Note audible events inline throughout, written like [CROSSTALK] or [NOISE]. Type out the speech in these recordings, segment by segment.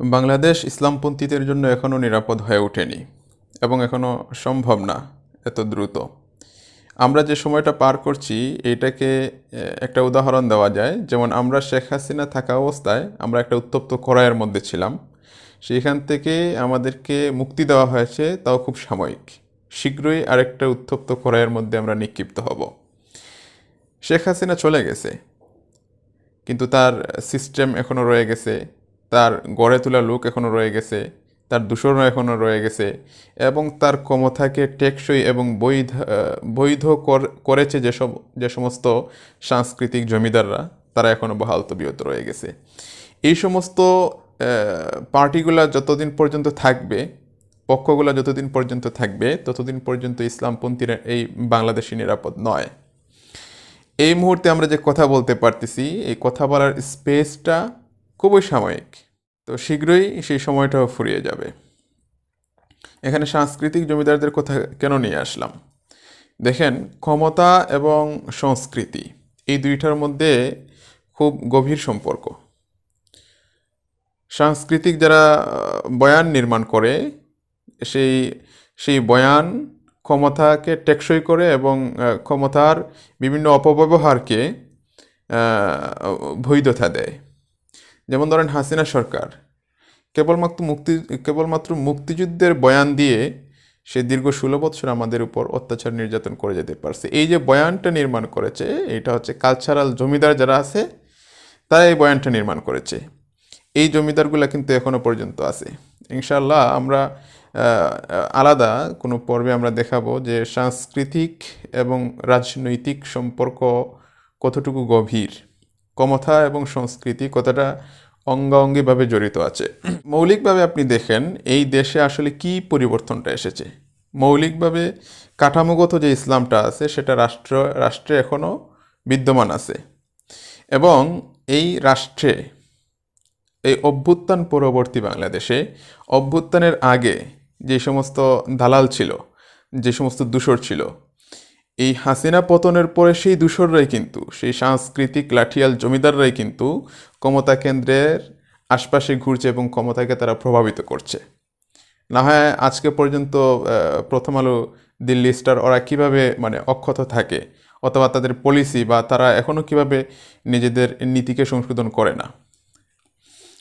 বাংলাদেশ ইসলামপন্থীদের জন্য এখনও নিরাপদ হয়ে ওঠেনি এবং এখনও সম্ভব না এত দ্রুত। আমরা যে সময়টা পার করছি এইটাকে একটা উদাহরণ দেওয়া যায়। যেমন আমরা শেখ হাসিনা থাকা অবস্থায় আমরা একটা উত্তপ্ত কড়াইয়ের মধ্যে ছিলাম। সেইখান থেকে আমাদেরকে মুক্তি দেওয়া হয়েছে, তাও খুব সাময়িক। শীঘ্রই আরেকটা উত্তপ্ত কড়াইয়ের মধ্যে আমরা নিক্ষিপ্ত হব। শেখ হাসিনা চলে গেছে, কিন্তু তার সিস্টেম এখনও রয়ে গেছে। তার গড়ে তোলা লোক এখনও রয়ে গেছে, তার দূষণও এখনও রয়ে গেছে এবং তার ক্ষমতাকে টেকসই এবং বৈধ বৈধ কর- করেছে যেসব, যে সমস্ত সাংস্কৃতিক জমিদাররা, তারা এখনও বহাল তবিয়ত রয়ে গেছে। এই সমস্ত পার্টিগুলা যতদিন পর্যন্ত থাকবে, পক্ষগুলো যতদিন পর্যন্ত থাকবে, ততদিন পর্যন্ত ইসলামপন্থীরা এই বাংলাদেশি নিরাপদ নয়। এই মুহূর্তে আমরা যে কথা বলতে পারতেছি, এই কথা বলার স্পেসটা খুবই সাময়িক। তো শীঘ্রই সেই সময়টাও ফুরিয়ে যাবে। এখানে সাংস্কৃতিক জমিদারদের কথা কেন নিয়ে আসলাম? দেখেন, ক্ষমতা এবং সংস্কৃতি এই দুইটার মধ্যে খুব গভীর সম্পর্ক। সাংস্কৃতিক যারা বয়ান নির্মাণ করে, সেই সেই বয়ান ক্ষমতাকে টেকসই করে এবং ক্ষমতার বিভিন্ন অপব্যবহারকে বৈধতা দেয়। যেমন ধরেন হাসিনা সরকার, কেবলমাত্র মুক্তি, কেবলমাত্র মুক্তিযুদ্ধের বয়ান দিয়ে সে দীর্ঘ ষোলো বছর আমাদের উপর অত্যাচার নির্যাতন করে যেতে পারছে। এই যে বয়ানটা নির্মাণ করেছে, এটা হচ্ছে কালচারাল জমিদার যারা আছে, তারা এই বয়ানটা নির্মাণ করেছে। এই জমিদারগুলো কিন্তু এখনও পর্যন্ত আছে। ইনশাল্লাহ আমরা আলাদা কোনো পর্বে আমরা দেখাবো যে সাংস্কৃতিক এবং রাজনৈতিক সম্পর্ক কতটুকু গভীর। ক্ষমতা এবং সংস্কৃতি কতটা অঙ্গাঙ্গিভাবে জড়িত আছে? মৌলিকভাবে আপনি দেখেন, এই দেশে আসলে কি পরিবর্তনটা এসেছে? মৌলিকভাবে কাঠামোগত যে ইসলামটা আছে, সেটা রাষ্ট্র, রাষ্ট্রে এখনও বিদ্যমান আছে। এবং এই রাষ্ট্রে এই অভ্যুত্থান পরবর্তী বাংলাদেশে, অভ্যুত্থানের আগে যে সমস্ত দালাল ছিল, যে সমস্ত দূষর ছিল এই হাসিনা পতনের পরে সেই দূষররাই কিন্তু, সেই সাংস্কৃতিক লাঠিয়াল জমিদাররাই কিন্তু ক্ষমতা কেন্দ্রের আশপাশে ঘুরছে এবং ক্ষমতাকে তারা প্রভাবিত করছে। না হয় আজকে পর্যন্ত প্রথম আলো দিল্লি স্টার ওরা কীভাবে মানে অক্ষত থাকে, অথবা তাদের পলিসি বা তারা এখনও কীভাবে নিজেদের নীতিকে সংশোধন করে না।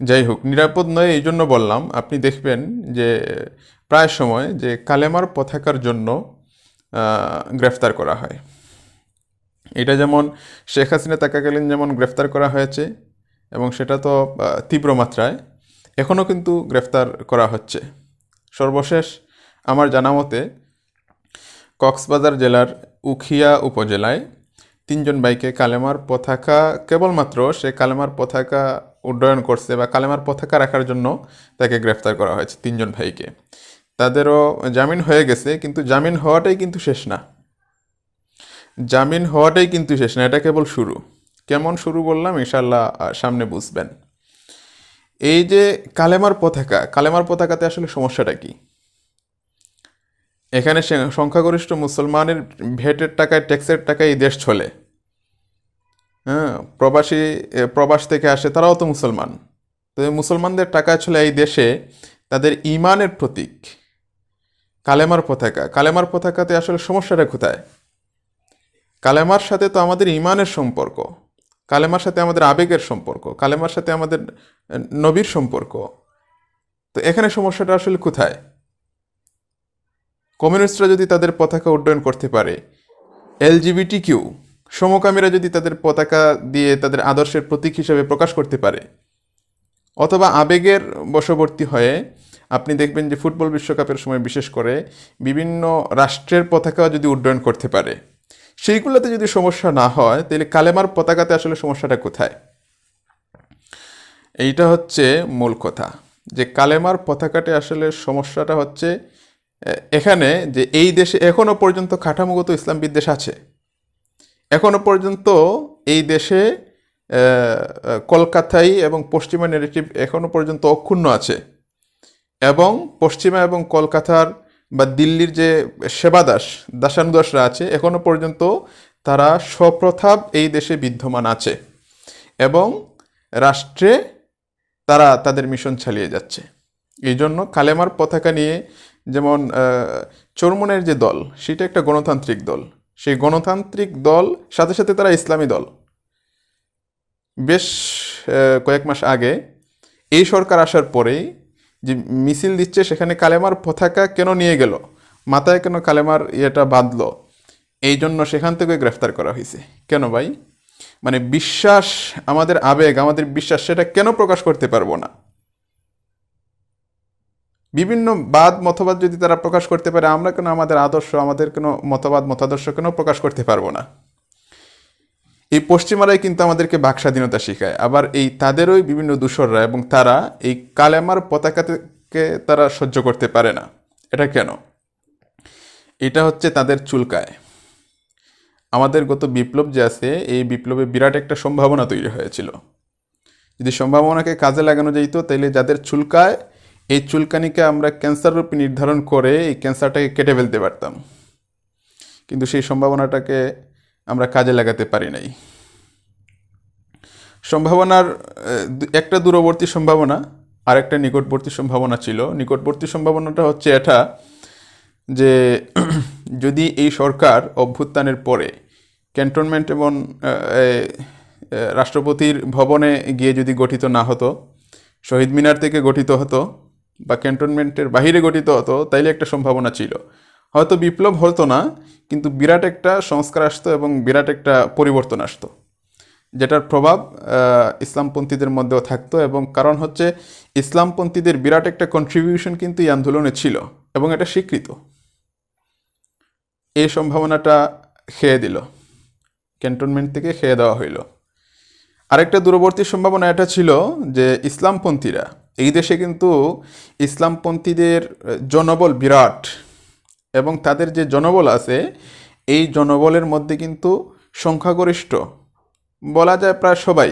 যাই হোক, নিরাপদ নয় এই জন্য বললাম, আপনি দেখবেন যে প্রায় সময় যে কালেমার পতাকার জন্য গ্রেফতার করা হয়। এটা যেমন শেখ হাসিনা থাকাকালীন যেমন গ্রেফতার করা হয়েছে এবং সেটা তো তীব্র মাত্রায় এখনও কিন্তু গ্রেফতার করা হচ্ছে। সর্বশেষ আমার জানা মতে, কক্সবাজার জেলার উখিয়া উপজেলায় তিনজন বাইকে কালেমার পতাকা, কেবলমাত্র সে কালেমার পতাকা উড্ডয়ন করছে বা কালেমার পতাকা রাখার জন্য তাকে গ্রেফতার করা হয়েছে, তিনজন ভাইকে। তাদেরও জামিন হয়ে গেছে, কিন্তু জামিন হওয়াটাই কিন্তু শেষ না। জামিন হওয়াটাই কিন্তু শেষ না, এটা কেবল শুরু। কেমন শুরু বললাম ইনশাল্লাহ সামনে বুঝবেন। এই যে কালেমার পতাকা, কালেমার পতাকাতে আসলে সমস্যাটা কি? এখানে সংখ্যাগরিষ্ঠ মুসলমানের ভেটের টাকায়, ট্যাক্সের টাকায় এই দেশ চলে। হ্যাঁ প্রবাসী প্রবাস থেকে আসে, তারাও তো মুসলমান। তো মুসলমানদের টাকা চলে এই দেশে, তাদের ইমানের প্রতীক। কালেমার পতাকা। কালেমার পতাকাতে আসলে সমস্যাটা কোথায়? কালেমার সাথে তো আমাদের ইমানের সম্পর্ক। কালেমার সাথে আমাদের আবেগের সম্পর্ক। কালেমার সাথে আমাদের নবীর সম্পর্ক। তো এখানে সমস্যাটা আসলে কোথায়? কমিউনিস্টরা যদি তাদের পতাকা উড্ডয়ন করতে পারে এলজিবিটি কিউ সমকামীরা যদি তাদের পতাকা দিয়ে তাদের আদর্শের প্রতীক হিসেবে প্রকাশ করতে পারে, অথবা আবেগের বশবর্তী হয়ে আপনি দেখবেন যে ফুটবল বিশ্বকাপের সময় বিশেষ করে বিভিন্ন রাষ্ট্রের পতাকা যদি উড্ডয়ন করতে পারে, সেইগুলোতে যদি সমস্যা না হয়, তাহলে কালেমার পতাকাতে আসলে সমস্যাটা কোথায়? এইটা হচ্ছে মূল কথা, যে কালেমার পতাকাতে আসলে সমস্যাটা হচ্ছে এখানে যে এই দেশে এখনও পর্যন্ত কাঠামোগত ইসলাম বিদ্বেষ আছে। এখনও পর্যন্ত এই দেশে কলকাতায় এবং পশ্চিমা নেগেটিভ এখনও পর্যন্ত অক্ষুণ্ণ আছে। এবং পশ্চিমা এবং কলকাতার বা দিল্লির যে সেবাদাস দাসানুদাসরা আছে এখনও পর্যন্ত তারা স্বপ্রথাপ এই দেশে বিদ্যমান আছে এবং রাষ্ট্রে তারা তাদের মিশন চালিয়ে যাচ্ছে। এই জন্য কালেমার পতাকা নিয়ে যেমন চরমনের যে দল, সেটা একটা গণতান্ত্রিক দল। সেই গণতান্ত্রিক দল, সাথে সাথে তারা ইসলামী দল। বেশ কয়েক মাস আগে এই সরকার আসার পরেই যে মিছিল দিচ্ছে সেখানে কালেমার পতাকা কেন নিয়ে গেল? মাথায় কেন কালেমার ইয়েটা বাঁধলো? এই জন্য সেখান থেকে গ্রেফতার করা হয়েছে। কেন ভাই? মানে বিশ্বাস, আমাদের আবেগ, আমাদের বিশ্বাস, সেটা কেন প্রকাশ করতে পারব না? বিভিন্ন বাদ, মতবাদ যদি তারা প্রকাশ করতে পারে, আমরা কেন আমাদের আদর্শ, আমাদের কোনো মতবাদ, মতাদর্শ কেন প্রকাশ করতে পারব না? এই পশ্চিমারাই কিন্তু আমাদেরকে বাক স্বাধীনতা শেখায়। আবার এই তাদেরই বিভিন্ন দূষররা এবং তারা এই কালেমার পতাকাকে তারা সহ্য করতে পারে না। এটা কেন? এটা হচ্ছে তাদের চুলকায়। আমাদের গত বিপ্লব যে আছে, এই বিপ্লবে বিরাট একটা সম্ভাবনা তৈরি হয়েছিল। যদি সম্ভাবনাকে কাজে লাগানো যেত তাহলে যাদের চুলকায়, এই চুলকানিকে আমরা ক্যান্সার রূপে নির্ধারণ করে এই ক্যান্সারটাকে কেটে ফেলতে পারতাম। কিন্তু সেই সম্ভাবনাটাকে আমরা কাজে লাগাতে পারি নাই। সম্ভাবনার একটা দূরবর্তী সম্ভাবনা আর একটা নিকটবর্তী সম্ভাবনা ছিল। নিকটবর্তী সম্ভাবনাটা হচ্ছে এটা যে, [CLEARS THROAT] যদি এই সরকার অভ্যুত্থানের পরে ক্যান্টনমেন্ট এবং রাষ্ট্রপতির ভবনে গিয়ে যদি গঠিত না হতো, শহীদ মিনার থেকে গঠিত হতো বা ক্যান্টনমেন্টের বাহিরে গঠিত হতো, তাইলে একটা সম্ভাবনা ছিল। হয়তো বিপ্লব হতো না, কিন্তু বিরাট একটা সংস্কার আসতো এবং বিরাট একটা পরিবর্তন আসতো, যেটার প্রভাব ইসলামপন্থীদের মধ্যেও থাকতো এবং কারণ হচ্ছে ইসলামপন্থীদের বিরাট একটা কন্ট্রিবিউশন কিন্তু এই আন্দোলনে ছিল এবং এটা স্বীকৃত। এই সম্ভাবনাটা খেয়ে দিল ক্যান্টনমেন্ট থেকে খেয়ে দেওয়া হইল। আরেকটা দূরবর্তী সম্ভাবনা এটা ছিল যে ইসলামপন্থীরা, এই দেশে কিন্তু ইসলামপন্থীদের জনবল বিরাট। এবং তাদের যে জনবল আছে, এই জনবলের মধ্যে কিন্তু সংখ্যাগরিষ্ঠ। বলা যায় প্রায় সবাই,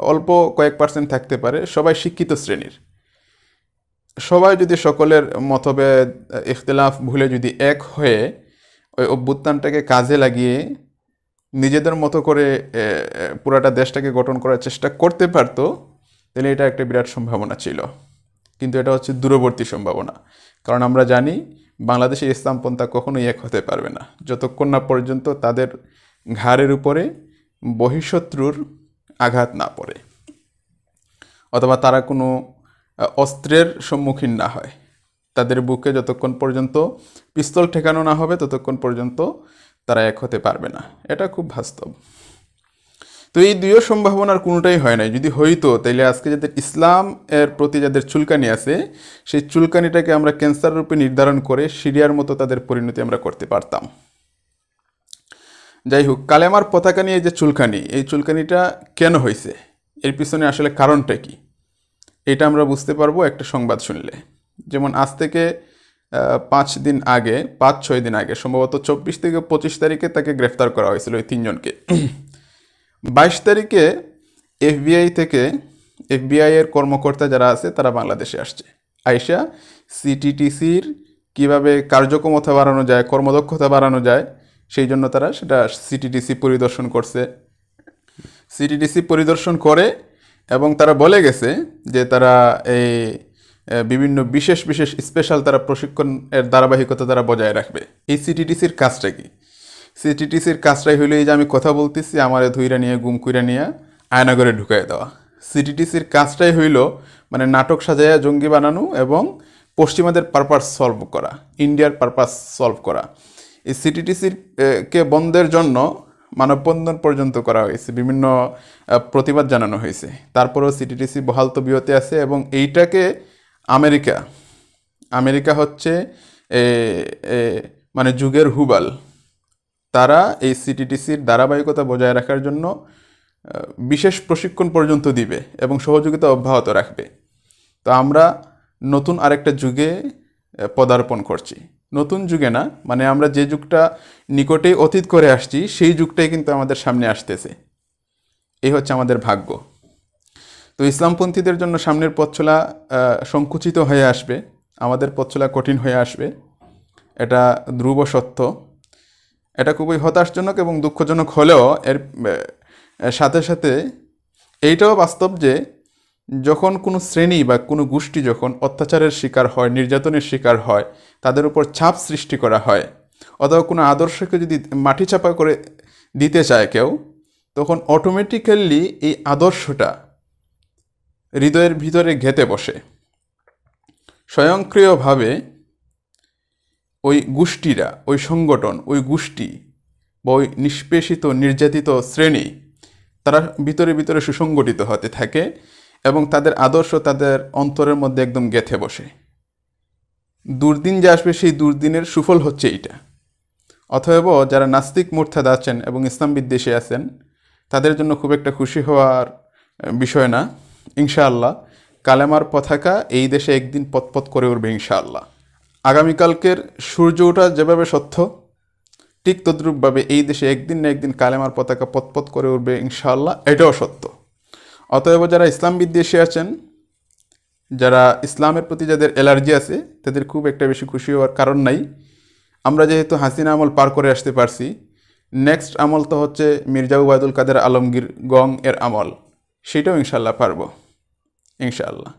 অল্প কয়েক পার্সেন্ট থাকতে পারে, সবাই শিক্ষিত শ্রেণির। সবাই যদি সকলের মতভেদ, ইখতলাফ ভুলে যদি এক হয়ে ওই অভ্যুত্থানটাকে কাজে লাগিয়ে নিজেদের মতো করে পুরাটা দেশটাকে গঠন করার চেষ্টা করতে পারতো, তাহলে এটা একটা বিরাট সম্ভাবনা ছিল। কিন্তু এটা হচ্ছে দূরবর্তী সম্ভাবনা। কারণ আমরা জানি বাংলাদেশে ইসলামপন্থা কখনোই এক হতে পারবে না। যতক্ষণ না পর্যন্ত তাদের ঘাড়ের উপরে বহিঃশত্রুর আঘাত না পড়ে, অথবা তারা কোনো অস্ত্রের সম্মুখীন না হয়। তাদের বুকে যতক্ষণ পর্যন্ত পিস্তল ঠেকানো না হবে, ততক্ষণ পর্যন্ত তারা এক হতে পারবে না। এটা খুব বাস্তব। তো এই দুইও সম্ভাবনার কোনোটাই হয় নাই। যদি হইতো, তাইলে আজকে যাদের ইসলাম এর প্রতি যাদের চুলকানি আছে, সেই চুলকানিটাকে আমরা ক্যান্সার রূপে নির্ধারণ করে সিরিয়ার মতো তাদের পরিণতি আমরা করতে পারতাম। যাই হোক, কালেমার পতাকা নিয়ে যে চুলকানি, এই চুলকানিটা কেন হয়েছে এর পিছনে আসলে কারণটা কি? এটা আমরা বুঝতে পারব একটা সংবাদ শুনলে। যেমন আজ থেকে পাঁচ দিন আগে, পাঁচ ছয় দিন আগে, সম্ভবত চব্বিশ থেকে পঁচিশ তারিখে তাকে গ্রেফতার করা হয়েছিল ওই তিনজনকে। বাইশ তারিখে এফবিআই থেকে এফবিআই এর কর্মকর্তা যারা আছে, তারা বাংলাদেশে আসছে। আইসা সিটিটিসির কীভাবে কার্যক্ষমতা বাড়ানো যায়, কর্মদক্ষতা বাড়ানো যায়, সেই জন্য তারা সেটা সিটিটিসি পরিদর্শন করছে। সিটিডিসি পরিদর্শন করে এবং তারা বলে গেছে যে তারা এই বিভিন্ন বিশেষ বিশেষ স্পেশাল তারা প্রশিক্ষণ এর ধারাবাহিকতা তারা বজায় রাখবে। এই সিটিডিসির কাজটা কি? সিটিটিসির কাজটাই হইল এই যে আমি কথা বলতেছি, আমার ধুইরা নিয়ে, গুম কইরা নিয়ে আয়নাগরে ঢুকাই দেওয়া। সিটিটিসির কাজটাই হইল মানে নাটক সাজাইয়া জঙ্গি বানানো এবং পশ্চিমাদের পারপাস সলভ করা ইন্ডিয়ার পারপাস সলভ করা। এই সিটিটিসির কে বন্ধের জন্য মানববন্ধন পর্যন্ত করা হয়েছে, বিভিন্ন প্রতিবাদ জানানো হয়েছে। তারপরেও সিটিটিসি বহাল তবিয়তে আছে এবং এইটাকে আমেরিকা আমেরিকা হচ্ছে মানে যুগের হুবাল। তারা এই সিটিটিসির ধারাবাহিকতা বজায় রাখার জন্য বিশেষ প্রশিক্ষণ পর্যন্ত দিবে এবং সহযোগিতা অব্যাহত রাখবে। তো আমরা নতুন আরেকটা যুগে পদার্পণ করছি। নতুন যুগে না মানে আমরা যে যুগটা নিকটেই অতীত করে আসছি সেই যুগটাই কিন্তু আমাদের সামনে আসতেছে। এই হচ্ছে আমাদের ভাগ্য। তো ইসলামপন্থীদের জন্য সামনের পথচলা আহ, সংকুচিত হয়ে আসবে আমাদের পথচলা কঠিন হয়ে আসবে। এটা ধ্রুব সত্য। এটা খুবই হতাশজনক এবং দুঃখজনক হলেও এর সাথে সাথে এইটাও বাস্তব যে যখন কোনো শ্রেণি বা কোনো গোষ্ঠী যখন অত্যাচারের শিকার হয়, নির্যাতনের শিকার হয়, তাদের উপর চাপ সৃষ্টি করা হয়, অথবা কোনো আদর্শকে যদি মাটি চাপা করে দিতে চায় কেউ, তখন অটোমেটিক্যালি এই আদর্শটা হৃদয়ের ভিতরে ঘেতে বসে। স্বয়ংক্রিয়ভাবে ওই গোষ্ঠীরা, ওই সংগঠন, ওই গোষ্ঠী বা ওই নিষ্পেষিত, নির্যাতিত শ্রেণি, তারা ভিতরে ভিতরে সুসংগঠিত হতে থাকে এবং তাদের আদর্শ তাদের অন্তরের মধ্যে একদম গেথে বসে। দুর্দিন যে আসবে, সেই দুর্দিনের সুফল হচ্ছে এইটা। অতএব যারা নাস্তিক মুরতাদ আছেন এবং ইসলাম বিদ্বেষী আছেন, তাদের জন্য খুব একটা খুশি হওয়ার বিষয় না। ইনশাআল্লাহ, কালেমার পতাকা এই দেশে একদিন পতপত করে উঠবে ইনশাআল্লাহ। আগামীকালকের সূর্য ওঠা যেভাবে সত্য, ঠিক তদ্রূপভাবে এই দেশে একদিন না একদিন কালেমার পতাকা পতপত করে উঠবে ইনশাআল্লাহ, এটাও সত্য। অতএব যারা ইসলাম বিদ্বেষী আছেন, যারা ইসলামের প্রতি যাদের অ্যালার্জি আছে, তাদের খুব একটা বেশি খুশি হওয়ার কারণ নাই। আমরা যেহেতু হাসিনা আমল পার করে আসতে পারছি, নেক্সট আমল তো হচ্ছে মির্জা উবায়দুল কাদের আলমগীর গং এর আমল, সেটাও ইনশাল্লাহ পারব, ইনশাআল্লাহ।